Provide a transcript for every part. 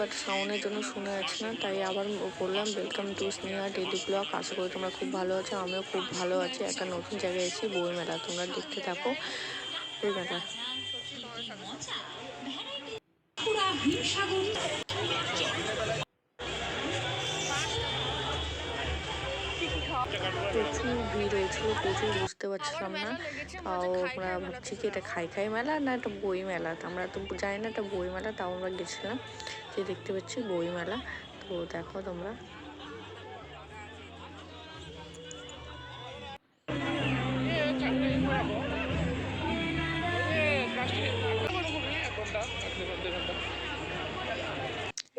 But সাউন্ডের জন্য শুনে যাচ্ছে না, তাই আবার বললাম welcome to Sneha daily blog আশা করি তোমরা খুব ভালো আছো, আমিও খুব ভালো আছি, একটা নতুন জায়গায় এসেছি, বই মেলা, তোমরা দেখতে থাকো। বই মেলা প্রচুর ভিড় হয়েছিল প্রচুর বুঝতে পারছিলাম না। তাও আমরা ভাবছি কি এটা খাই খাই মেলা না একটা বই মেলা? তো আমরা তো জানি না একটা বই মেলা তাও আমরা গেছিলাম। যে দেখতে পাচ্ছি বই মেলা। তো দেখো তোমরা।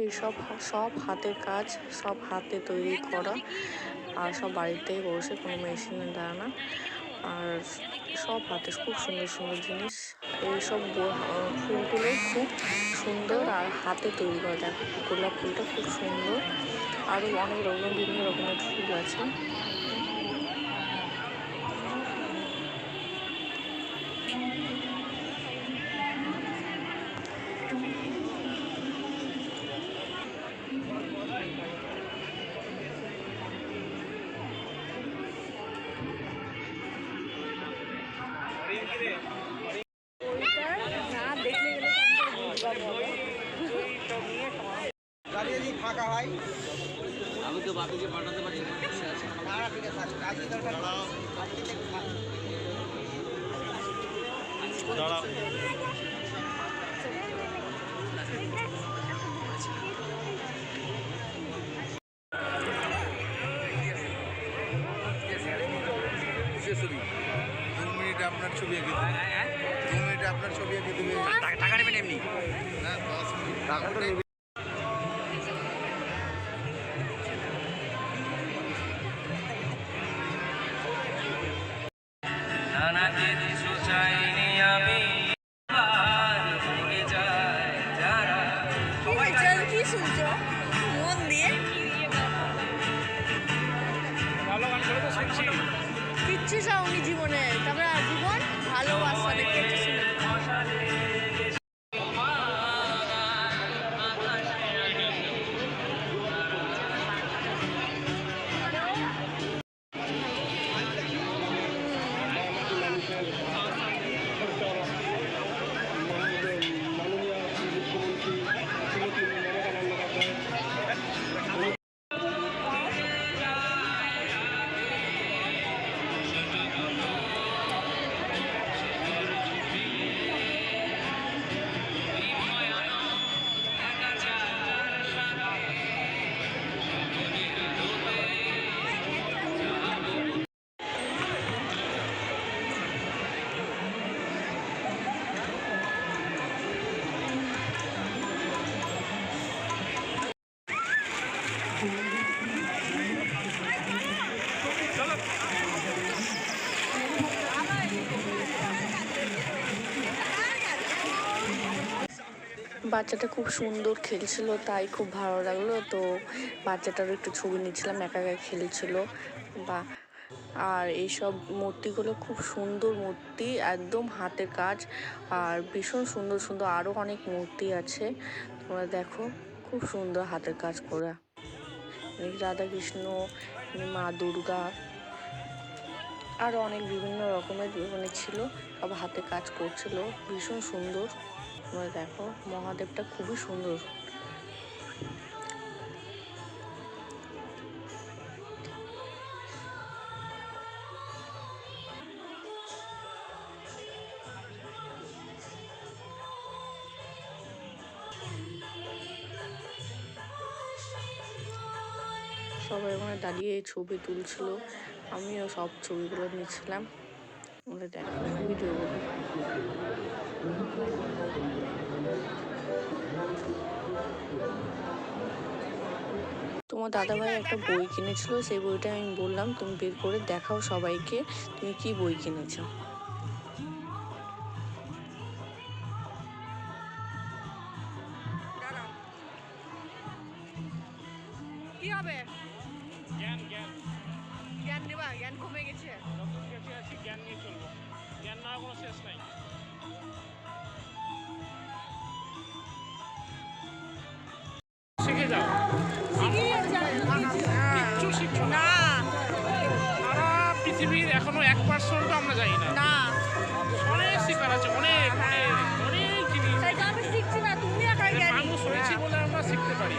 এই সব সব হাতের কাজ সব হাতে তৈরি করা। আর সব বাড়িতেই বসে কোনো মেশিনে দেয় না। আর সব হাতে খুব সুন্দর সুন্দর জিনিস। এইসব ফুলগুলো খুব সুন্দর আর হাতে তৈরি করা। দেখো, গোলাপ ফুলটা খুব সুন্দর। আরও অনেক রকম, বিভিন্ন রকমের ফুল আছে। ফাঁকা হয় আমি তো বাপিকে পাঠাতে পারি না, বসে ছবি এঁকে দু মিনিটে আপনার ছবি এঁকে দেবে। টাকা- টাকা নেবেন এমনি। না দশ মিনিট। নানা কিছু চাইনি আমি আর থেকে যায় যারা। এটা কি শুনছো? মন দিয়ে। কিচ্ছু চাওনি জীবনে। তারপরে জীবন ভালোবাসা দেখে বাচ্চাটা খুব সুন্দর খেলছিল, তাই খুব ভালো লাগল। তো বাচ্চাটারও একটু ছবি নিচ্ছিলাম, একা একা খেলছিল। বা, আর এইসব মূর্তিগুলো খুব সুন্দর মূর্তি, একদম হাতের কাজ। আর ভীষণ সুন্দর সুন্দর আরও অনেক মূর্তি আছে। তোমরা দেখো, খুব সুন্দর হাতের কাজ করা। রাধাকৃষ্ণ, মা দুর্গা আরও অনেক বিভিন্ন রকমের মানে ছিল, সব হাতে কাজ করছিল। ভীষণ সুন্দর। তোমরা দেখো। মহাদেবটা খুবই সুন্দর। সবাই ওখানে দাঁড়িয়ে ছবি তুলছিল। আমিও সব ছবিগুলো নিচ্ছিলাম। ওরা দেখো ভিডিওগুলো তোমার দাদাভাই একটা বই কিনেছিল, সেই বইটা আমি বললাম, তুমি বের করে দেখাও সবাইকে, তুমি কি বই কিনেছো? কি হবে? জ্ঞান জ্ঞান। জ্ঞান জ্ঞান কমে গেছে। জ্ঞান নিয়ে চলবো। জ্ঞান না কোনো শেষ নাই। শিখে যাও। কিচ্ছু শিখছো না। সারা পৃথিবীর এখনও এক পার্সেন্টও আমরা জানি না। না। অনেক শিকার আছে অনেক অনেক জিনিস। তাই আমি শিখছি না তুমি একাই জ্ঞানী মানুষ হয়েছি বলে আমরা শিখতে পারি।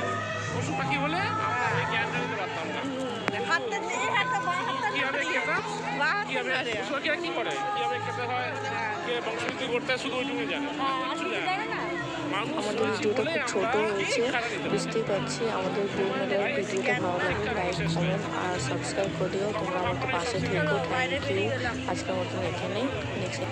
পশু পাখি হলে আমরা এই জ্ঞানটা নিতে পারতাম না হাতটা এই হাতটা বা হাতটা কীভাবে খেতাম বা কীভাবে পশু কি করে? কীভাবে খেতে হয়? কে বংশবৃদ্ধি করতে শুধু ওইটুকুই জানে। কিছু জানে না। মানুষ আমাদের ভিডিওটা খুব ছোট হয়েছে। বুঝতেই পারছি আমাদের বইমেলার ভিডিওটা ভালো লাগলে লাইক কমেন্ট আর সাবস্ক্রাইব করে দিও। তোমরা আমাদের পাশে থেকো। থ্যাংক ইউ আজকের মতন এখানেই। নেক্সট